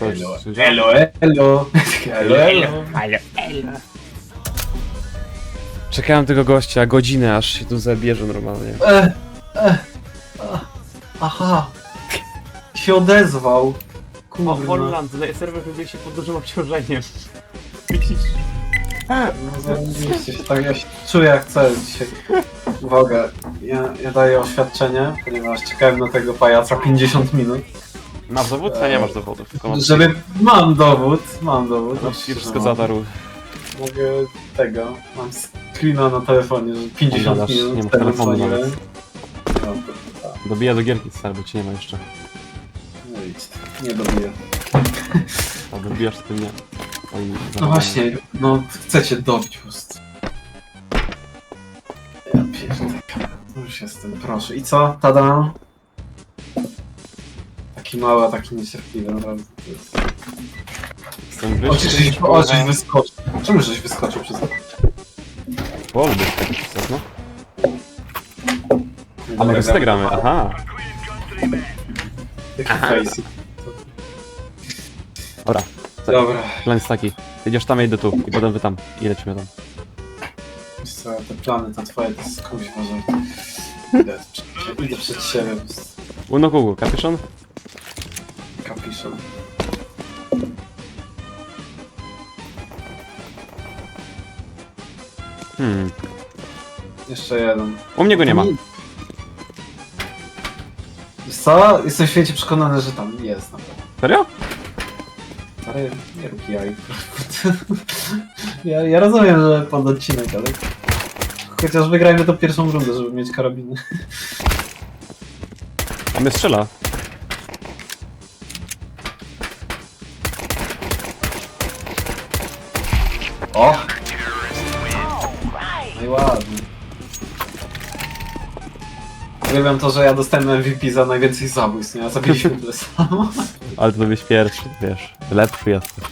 Elo, Elo, elo, elo, elo. Czekałem tego gościa godzinę, aż się tu zabierze normalnie. E, e, a, aha. Się odezwał. O, Kurwa. Holland, serwer wybije się pod dużym obciążeniem. Widzisz? No zarobiliście się, tak ja się czuję jak cel dzisiaj. Uwaga, ja, ja daję oświadczenie, ponieważ czekałem na tego pajaca 50 minut. Masz dowód? A nie masz dowodów. tylko masz- Żeby... Mam dowód, mam dowód. Masz ci wszystko No. zadarł. Mogę tego, mam screena na telefonie, że 50 Gadasz, minut nie ma temu telefonu dzwoniłem. nawet. No, to, tak, Dobija do gierki stary, bo ci nie ma jeszcze. no idź, nie dobiję. A dobijasz z tym nie. Oj, No zabawa. właśnie, no chcecie dobić prostu. Ja pierdolę. No Już jestem, proszę. I co? Tada! Taki mały, a taki niecierpliwy, naprawdę. to jest- Jestem wyższy żeś, niż o, żeś połowa. wyskoczył. Czemu żeś wyskoczył przez to? Wolny taki pisać, no. A my z gramy, aha. Jaki face. Dobra, Dobra, plan jest taki. Jedziesz tam, ja idę tu i potem wy tam. I lecimy tam. wiesz co, te plany to twoje, to jest komuś ważne. Idę, przed- idę przed siebie, to jest Uno Google, kapiszon. Hmm. Jeszcze jeden. U mnie go nie ma. Wiesz co? Jestem święcie przekonany, że tam jest na pewno. Serio? Ale nie rób jaj. ja, ja rozumiem, że pod odcinek, ale... Chociaż wygrajmy tą pierwszą rundę, żeby mieć karabiny. A mnie strzela. O! No i ładnie. Uwielbiam to, że ja dostałem MVP za najwięcej zabójstw, nie? A zabiliśmy tyle samo. Ale to byś pierwszy, wiesz. Lepszy jesteś.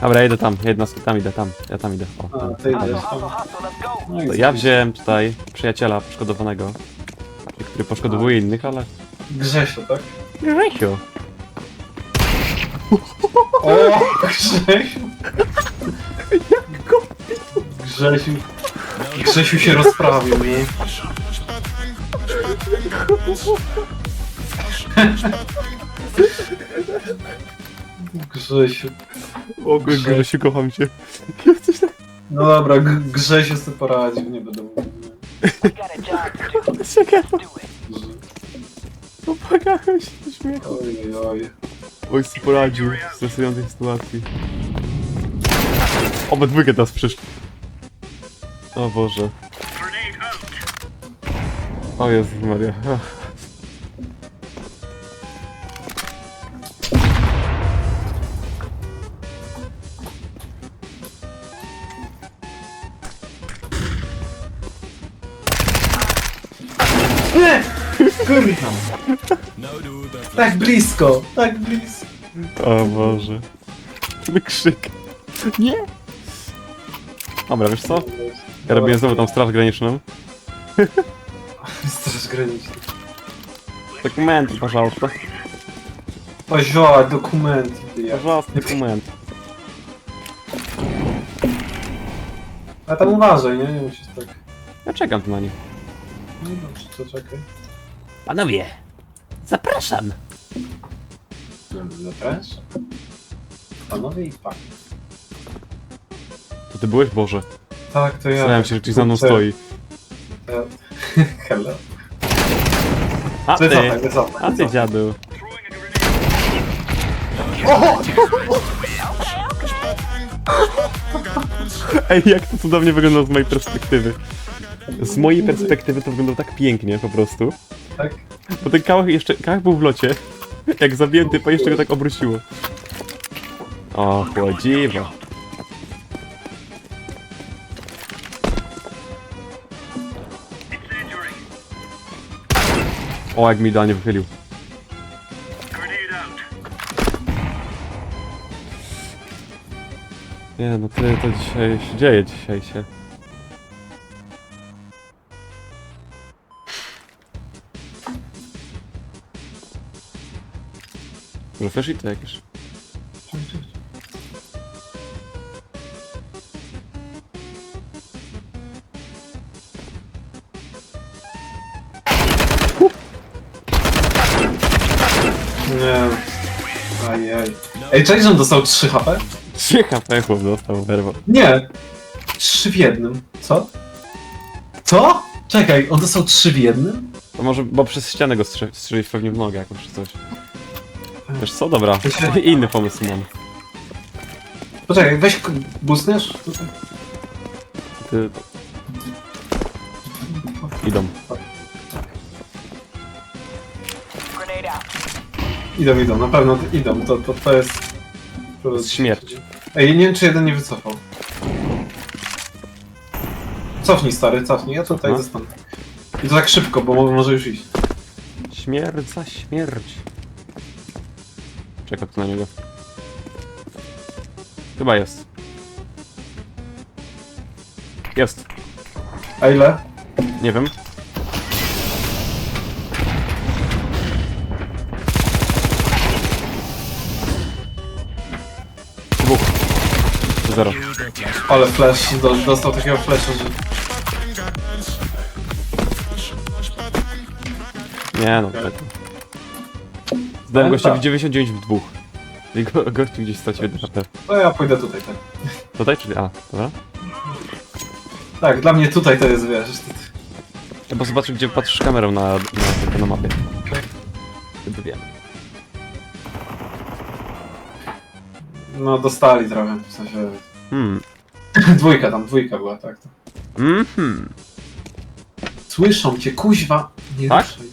Dobra, idę tam, jedna z tam idę, tam. Ja tam idę. O, A, tam. ty idziesz tam. No i To ja wziąłem tutaj przyjaciela poszkodowanego, który poszkodowuje innych, ale... Grzesiu, tak? Grzesiu. O, Grzesiu! Grzesiu. Grzesiu się rozprawił, nie? Grzesiu. O, Grzesiu, kocham cię. No dobra, G- Grzesiu sobie poradził, nie będę mówił. Czekaj, popłakałem się do śmiechu. Oj, oj. Oj, sobie poradził w stresującej sytuacji. Obydwójkę teraz przyszli. O Boże. O Jezus Maria. Nie! Kurwa! Tak blisko, tak blisko. O Boże. Ten krzyk. Nie! Dobra, wiesz co? Ja robię znowu tą straż graniczną. Straż graniczna. Dokumenty, пожалуйста. Ozioła, dokumenty. ty jak. Пожалуйста, документ. A tam uważaj, nie? Nie musisz tak. Ja czekam tu na nich. No dobrze, to czekaj. Panowie, zapraszam. Zapraszam. Panowie i pan. To ty byłeś, Boże. Tak, to ja. Zastanawiam się, że ktoś za mną stoi. Hello. A ty! Wycofaj, wycofaj. A ty dziadu. Ej, jak to cudownie wygląda z mojej perspektywy. Z mojej perspektywy to wygląda tak pięknie po prostu. Tak? Bo ten kałach jeszcze, kałach był w locie. Jak zabiłem typa, jeszcze go tak obróciło. O, chłodziwo. O, jak mi idealnie wychylił. Nie, no to dzisiaj się dzieje dzisiaj się. Może flash to jakieś? Ej, cześć, że on dostał 3 HP? 3 HP chłop dostał werwo. Nie. 3 w jednym. Co? Co? Czekaj, on dostał 3 w jednym? To może, bo przez ścianę go strze- strzelić pewnie w nogę jakoś czy coś. Wiesz co? Dobra, inny pomysł mam. Poczekaj, weź k-? Tutaj. Ty... Idą. Idą, idą, na pewno idą, to, to, to jest... To jest śmierć. Ej, nie wiem czy jeden nie wycofał. Cofnij stary, cofnij, ja tutaj No. zostanę. I to tak szybko, bo mo- może już iść. Śmierć za śmierć. Czeka tu na niego. Chyba jest. Jest. A ile? Nie wiem. Zero. Ale flash, do, dostał takiego flasha, że... Nie no, tak. Zdałem gościa w tak. 99 w dwóch. I go, gościu gdzieś stracił 1 HP. To ja pójdę tutaj, tak. Tutaj czyli A, dobra? Tak, dla mnie tutaj to jest, wiesz... Ja bo zobaczę gdzie patrzysz kamerą na, na, na mapie. Wtedy wiem. No, dostali trochę, w sensie... Hmm. Dwójka tam, dwójka była, tak. tak. Mhm. Słyszą cię, kuźwa! Nie Tak? ruszaj.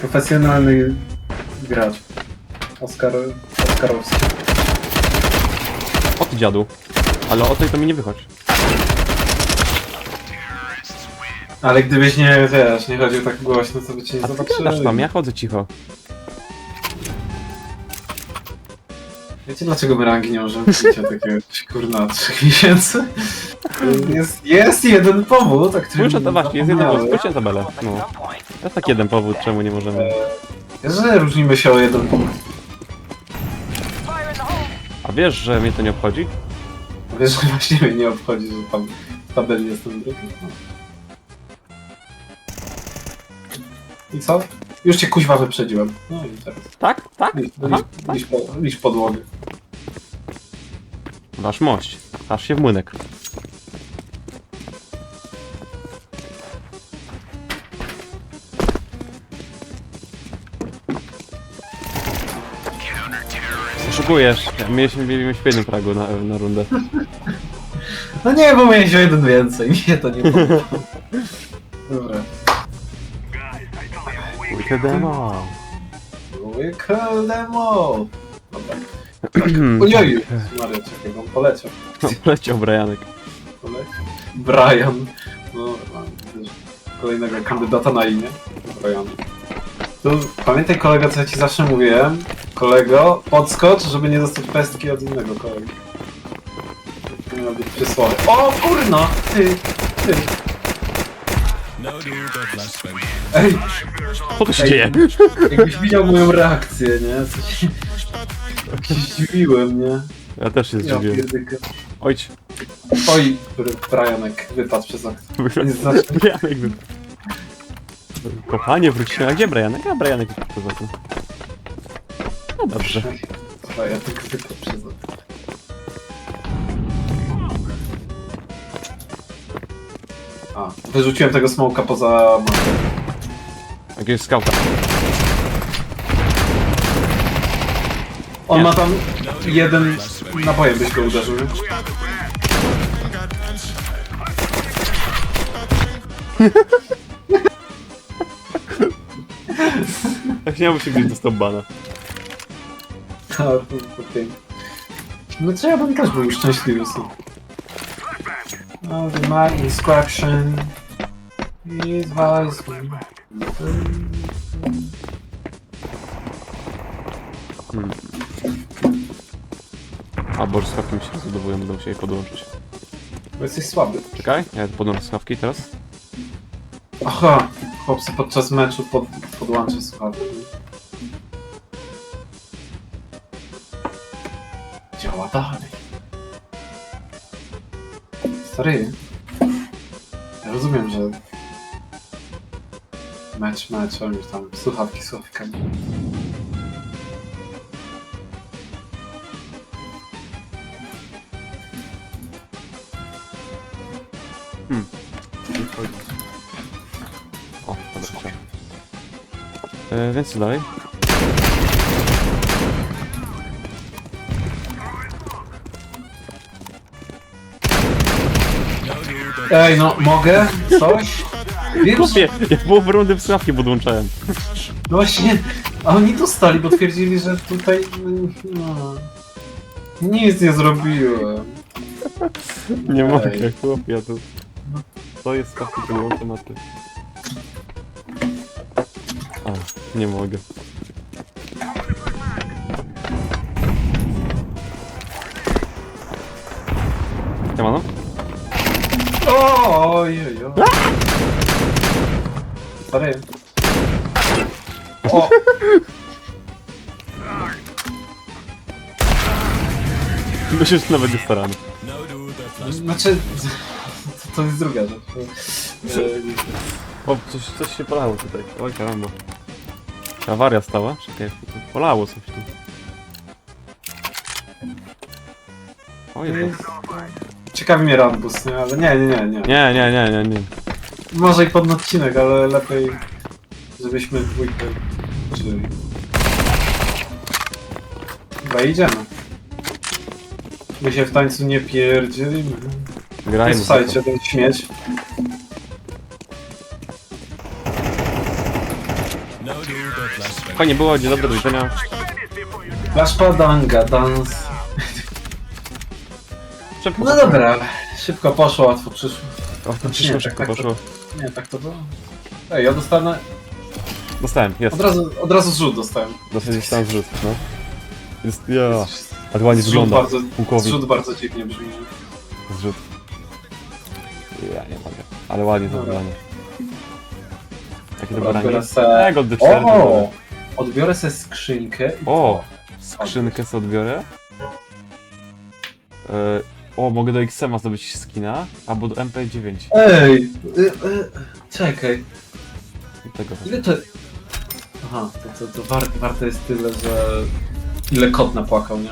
Profesjonalny gracz. Oskar... Oskarowski. O ty dziadu. Ale o tej to mi nie wychodź. Ale gdybyś nie, wiesz, nie chodził tak głośno, to by cię nie A ty zobaczyli. gadasz tam, ja chodzę cicho. Wiecie dlaczego my rangi nie możemy od jakiegoś kurna trzech miesięcy? Jest, jest jeden powód, o którym Słyszę to właśnie, jest jeden zapomniałem. głos, spójrzcie tabelę. No. To jest tak jeden powód, czemu nie możemy. Wiesz, że różnimy się o jeden punkt. A wiesz, że mnie to nie obchodzi? Wiesz, że właśnie mnie nie obchodzi, że tam w tabeli jestem drugi. No. I co? Już cię kuźwa wyprzedziłem. No i teraz. Tak? Tak? Licz, Aha. licz, licz, po, licz podłogę. Wasz mość. Aż się w młynek. Oszukujesz. Mieliśmy, mieliśmy w jednym fragu na, na rundę. No nie, bo miałeś o jeden więcej. Mnie to nie podoba. Dobra. Wicked demo. We call them all. Dobra. Ojeju, Maria, czekaj, on poleciał. No, leciał Brianek. poleciał. Brian. No, mam kolejnego kandydata na imię. Brian. Tu, pamiętaj kolego, co ja ci zawsze mówiłem. Kolego, podskocz, żeby nie dostać pestki od innego kolegi. To miało być przysłowie. O kurno! Ty, ty. Ej, Co tu się Ej. dzieje? jakbyś widział moją reakcję, nie? Co Jak się zdziwiłem, nie? Ja też się Ja zdziwiłem. pierdykę. Oj, Brianek wypadł przez okno. Nie znaczy... Brianek wy... Kochanie, wróciłem. A gdzie Brianek? A Brianek wypadł przez okno. No dobrze. Tylko wypadł przez okno. A, wyrzuciłem tego smoka poza mapę. Jakiegoś skauta. On ma tam jeden nabojem byś go uderzył, nie? Tak nie się gdzieś dostał bana. A. No co ja bym też był szczęśliwy. Oh, my instruction is wise. A, bo skawki mi się rozładowują, będę musiał je podłączyć. Bo jesteś słaby. Czekaj, ja podłączę skawki teraz. Aha, chłopcy podczas meczu pod, słuchawki. Działa dalej. Stary. Ja rozumiem, że mecz, mecz, oni tam słuchawki słuchawkami. O, dobra, chciałem. E, więc co dalej? Ej, no mogę? Coś? Wiesz? Kupię! Ja połowę rundy w słuchawki podłączałem. No właśnie, a oni dostali, bo twierdzili, że tutaj... No, nic nie zrobiłem. Nie mogę, chłopie, ja tu... To jest słuchawki podłączę na ty. A, nie mogę. Siemano? Oj, oj, oj. Sorry. O! Myślę, że nawet jest starany. Znaczy... To, jest druga rzecz. E, O, coś, coś się polało tutaj. Oj, karamba. Awaria stała? Czekaj, polało coś tu. O Jezu. Ciekawi mnie Rambus, nie? Ale nie, nie, nie, nie. Nie, nie, nie, nie, nie. Może i pod odcinek, ale lepiej, żebyśmy dwójkę uczyli. Dobra, idziemy. My się w tańcu nie pierdzielimy. Grajmy. Słuchajcie, ten śmieć. Fajnie było, dzień dobry, do widzenia. Flash padanga, dance. Szybko No dobra, szybko poszło, łatwo przyszło. O, to przyszło, Nie, szybko tak, tak, poszło. Nie, tak to było. Ej, ja dostanę... Dostałem, jest. Od razu, od razu zrzut dostałem. Dosyć dostałem zrzut, no. Jest, ja. Ale ładnie Zrzut wygląda. bardzo, Pułkownik. zrzut bardzo dziwnie brzmi. Zrzut. Ja nie mogę. Ale ładnie to Dobra. wygląda. Jakie Dobra, dobranie. biorę se- Ego, D4 to O! biorę. Odbiorę sobie skrzynkę. i- O! Skrzynkę sobie odbiorę. E, o, mogę do XM zdobyć skina, albo do MP9. Ej! Y, y, czekaj. I Tego. Ile to... Aha, to, to, to war, warte jest tyle, że... Ile kot napłakał, nie?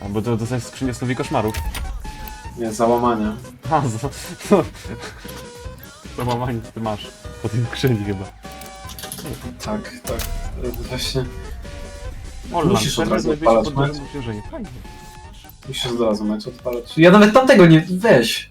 Albo to dostać skrzynię snowi koszmarów. Nie, załamania. A, za... Załamanie ty masz. Po tej skrzyni chyba. Tak, tak. Właśnie... Orlan, Musisz od razu odpalać. Fajnie. Musisz od razu mecz odpalać. Ja nawet tamtego nie... Weź!